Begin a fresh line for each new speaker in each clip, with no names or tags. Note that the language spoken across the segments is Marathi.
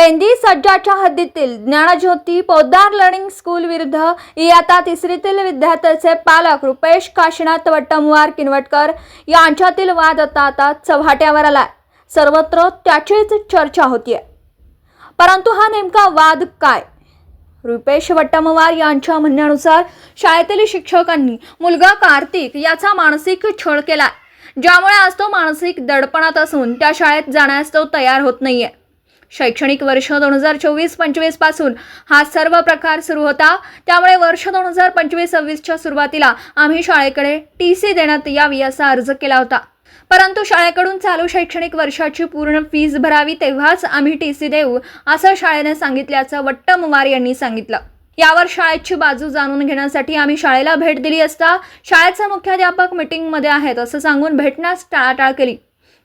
बेंदी सज्जाच्या हद्दीतील ज्ञानज्योती पोद्दार लर्निंग स्कूल विरुद्ध इयत्ता तिसरीतील विद्यार्थ्याचे पालक रुपेश काशीनाथ वट्टमवार किनवटकर यांच्यातील वाद आता आता चव्हाट्यावर आलाय. सर्वत्र त्याचीच चर्चा होतीये. परंतु हा नेमका वाद काय? रुपेश वट्टमवार यांच्या म्हणण्यानुसार शाळेतील शिक्षकांनी मुलगा कार्तिक याचा मानसिक छळ केलाय. ज्यामुळे आज तो मानसिक दडपणात असून त्या शाळेत जाण्यास तो तयार होत नाहीये. शैक्षणिक वर्ष दोन हजार चोवीस पंचवीसपासून हा सर्व प्रकार सुरू होता. त्यामुळे वर्ष दोन हजार पंचवीस सव्वीसच्या सुरुवातीला आम्ही शाळेकडे टी सी देण्यात यावी असा अर्ज केला होता. परंतु शाळेकडून चालू शैक्षणिक वर्षाची पूर्ण फीज भरावी तेव्हाच आम्ही टी सी देऊ असं शाळेने सांगितल्याचं वट्टमवार यांनी सांगितलं. यावर शाळेची बाजू जाणून घेण्यासाठी आम्ही शाळेला भेट दिली असता शाळेचे मुख्याध्यापक मीटिंगमध्ये आहेत असं सांगून भेटण्यास टाळाटाळ केली.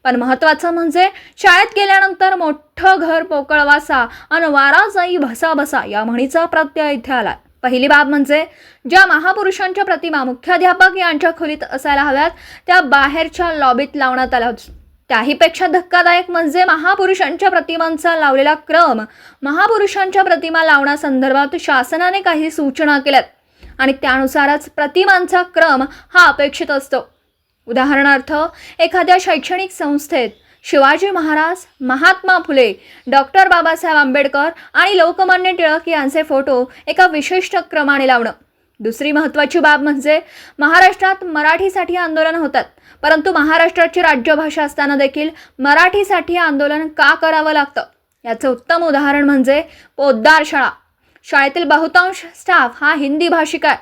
पण महत्त्वाचं म्हणजे शाळेत गेल्यानंतर मोठं घर पोकळवासा आणि वारा जाई भसा बसा या म्हणीचा प्रत्यय इथे आला पहिली बाब म्हणजे ज्या महापुरुषांच्या प्रतिमा मुख्याध्यापक यांच्या खोलीत असायला हव्यात त्या बाहेरच्या लॉबीत लावण्यात आल्या होत्या. त्याहीपेक्षा धक्कादायक म्हणजे महापुरुषांच्या प्रतिमांचा लावलेला क्रम महापुरुषांच्या प्रतिमा लावण्यासंदर्भात शासनाने काही सूचना केल्यात आणि त्यानुसारच प्रतिमांचा क्रम हा अपेक्षित असतो. उदाहरणार्थ एखाद्या शैक्षणिक संस्थेत शिवाजी महाराज महात्मा फुले डॉक्टर बाबासाहेब आंबेडकर आणि लोकमान्य टिळक यांचे फोटो एका विशिष्ट क्रमाने लावणं. दुसरी महत्त्वाची बाब म्हणजे महाराष्ट्रात मराठीसाठी आंदोलन होतात परंतु महाराष्ट्राची राज्यभाषा असताना देखील मराठीसाठी आंदोलन का करावं लागतं? याचं उत्तम उदाहरण म्हणजे पोद्दार शाळा शाळेतील बहुतांश स्टाफ हा हिंदी भाषिक आहे.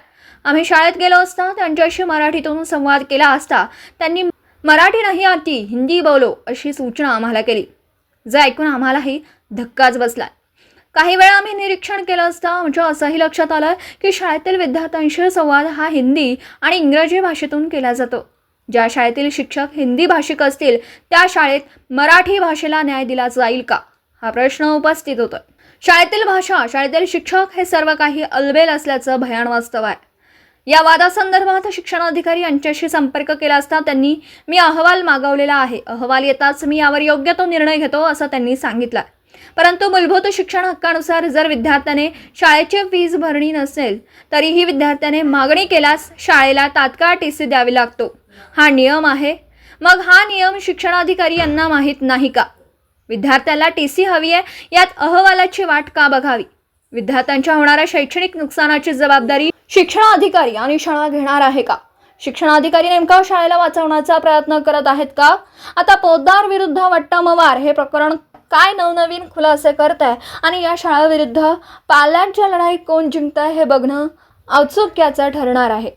आम्ही शाळेत गेलो असता त्यांच्याशी मराठीतून संवाद केला असता त्यांनी मराठी नाही आती हिंदी बोलो अशी सूचना आम्हाला केली. जे ऐकून आम्हालाही धक्काच बसला. काही वेळा आम्ही निरीक्षण केलं असता आमच्या असंही लक्षात आलं की शाळेतील विद्यार्थ्यांशी संवाद हा हिंदी आणि इंग्रजी भाषेतून केला जातो. ज्या शाळेतील शिक्षक हिंदी भाषिक असतील त्या शाळेत मराठी भाषेला न्याय दिला जाईल का? हा प्रश्न उपस्थित होतो शाळेतील भाषा शाळेतील शिक्षक हे सर्व काही अलबेल असल्याचं भयान वास्तव आहे. या वादासंदर्भात शिक्षणाधिकारी यांच्याशी संपर्क केला असता त्यांनी मी अहवाल मागवलेला आहे. अहवाल येताच मी यावर योग्य तो निर्णय घेतो असं त्यांनी सांगितलं. परंतु मूलभूत शिक्षण हक्कानुसार जर विद्यार्थ्याने शाळेची फीज भरणी नसेल तरीही विद्यार्थ्याने मागणी केल्यास शाळेला तात्काळ टी सी द्यावी लागतो. हा नियम आहे. मग हा नियम शिक्षणाधिकारी यांना माहीत नाही का? विद्यार्थ्याला टी सी हवी आहे यात अहवालाची वाट का बघावी? विद्यार्थ्यांच्या होणाऱ्या शैक्षणिक नुकसानाची जबाबदारी शिक्षणाधिकारी आणि शाळा घेणार आहे का? शिक्षणाधिकारी नेमका शाळेला वाचवण्याचा प्रयत्न करत आहेत का? आता पोद्दार विरुद्ध वट्टामवार हे प्रकरण काय नवनवीन खुलासे करत आहे आणि या शाळाविरुद्ध पाल्यांच्या लढाई कोण जिंकत आहे हे बघणं औत्सुक्याचं ठरणार आहे.